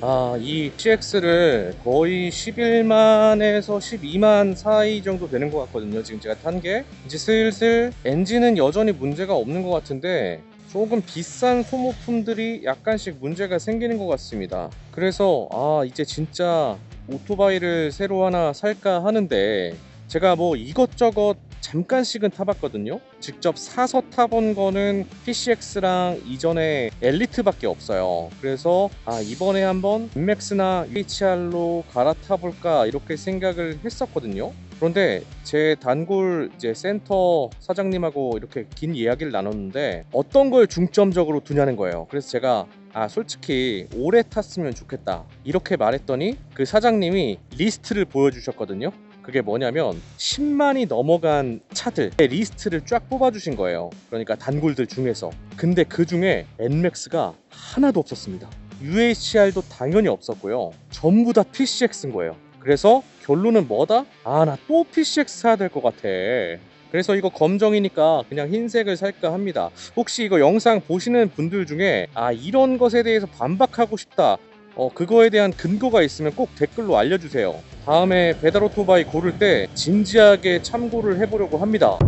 아, 이 CX를 거의 11만에서 12만 사이 정도 되는 것 같거든요. 지금 제가 탄 게. 이제 슬슬 엔진은 여전히 문제가 없는 것 같은데 조금 비싼 소모품들이 약간씩 문제가 생기는 것 같습니다. 그래서 아, 이제 진짜 오토바이를 새로 하나 살까 하는데 제가 뭐 이것저것 잠깐씩은 타봤거든요. 직접 사서 타본 거는 PCX랑 이전에 엘리트밖에 없어요. 그래서 아 이번에 한번 MX나 HR로 갈아타볼까 이렇게 생각을 했었거든요. 그런데 제 단골 이제 센터 사장님하고 이렇게 긴 이야기를 나눴는데 어떤 걸 중점적으로 두냐는 거예요. 그래서 제가 아 솔직히 오래 탔으면 좋겠다 이렇게 말했더니 그 사장님이 리스트를 보여주셨거든요. 그게 뭐냐면 10만이 넘어간 차들의 리스트를 쫙 뽑아주신 거예요. 그러니까 단골들 중에서. 근데 그 중에 NMAX가 하나도 없었습니다. UHR도 당연히 없었고요. 전부 다 PCX인 거예요. 그래서 결론은 뭐다? 아, 나 또 PCX 사야 될 것 같아. 그래서 이거 검정이니까 그냥 흰색을 살까 합니다. 혹시 이거 영상 보시는 분들 중에 아, 이런 것에 대해서 반박하고 싶다. 어, 그거에 대한 근거가 있으면 꼭 댓글로 알려주세요. 다음에 배달 오토바이 고를 때 진지하게 참고를 해보려고 합니다.